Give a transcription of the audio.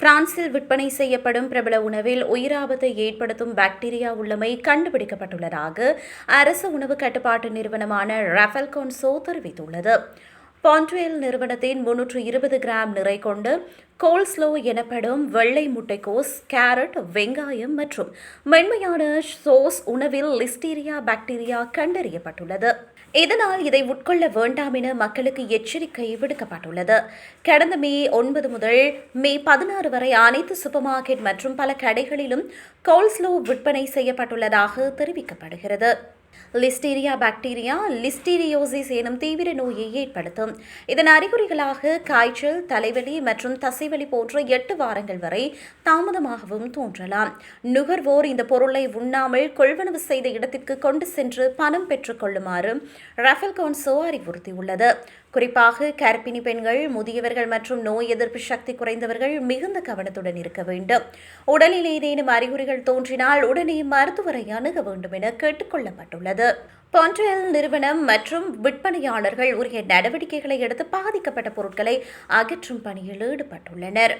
பிரான்சில் விற்பனை செய்யப்படும் பிரபல உணவில் உயிராபத்தை ஏற்படுத்தும் பாக்டீரியா உள்ளமை கண்டுபிடிக்கப்பட்டுள்ளதாக அரசு உணவு கட்டுப்பாட்டு நிறுவனமான ரஃபல் கோன்சோ தெரிவித்துள்ளது. பாண்ட்வேல் நிறுவனத்தின் முன்னூற்று இருபது கிராம் நிறை கொண்டு கோல்ஸ்லோ எனப்படும் வெள்ளை முட்டைக்கோஸ் கேரட் வெங்காயம் மற்றும் மென்மையான சோஸ் உணவில் லிஸ்டீரியா பாக்டீரியா கண்டறியப்பட்டுள்ளது. இதனால் இதை உட்கொள்ள வேண்டாம் என மக்களுக்கு எச்சரிக்கை விடுக்கப்பட்டுள்ளது. கடந்த மே ஒன்பது முதல் மே பதினாறு வரை அனைத்து சூப்பர் மார்க்கெட் மற்றும் பல கடைகளிலும் கோல்ஸ்லோ விற்பனை செய்யப்பட்டுள்ளதாக தெரிவிக்கப்படுகிறது. லிஸ்டீரியா பாக்டீரியா லிஸ்டீரியோசிஸ் எனும் தீவிர நோயை ஏற்படுத்தும். இதன் அறிகுறிகளாக காய்ச்சல் தலைவலி மற்றும் தசைவலி போன்ற எட்டு வாரங்கள் வரை தாமதமாகவும் தோன்றலாம். நுகர்வோர் இந்த பொருளை உண்ணாமல் கொள்வனவு செய்த இடத்திற்கு கொண்டு சென்று பணம் பெற்றுக் கொள்ளுமாறு ரஃபேல் கவுன்சோ அறிவுறுத்தியுள்ளது. குறிப்பாக கர்ப்பிணி பெண்கள் முதியவர்கள் மற்றும் நோய் எதிர்ப்பு சக்தி குறைந்தவர்கள் மிகுந்த கவனத்துடன் இருக்க வேண்டும். உடலில் ஏதேனும் அறிகுறிகள் தோன்றினால் உடனே மருத்துவரை அணுக வேண்டும் என கேட்டுக்கொள்ளப்பட்டுள்ளது பாண்ட்ரியல் நிறுவனம் மற்றும் விற்பனையாளர்கள் உரிய நடவடிக்கைகளை எடுத்து பாதிக்கப்பட்ட பொருட்களை அகற்றும் பணியில் ஈடுபட்டுள்ளனர்.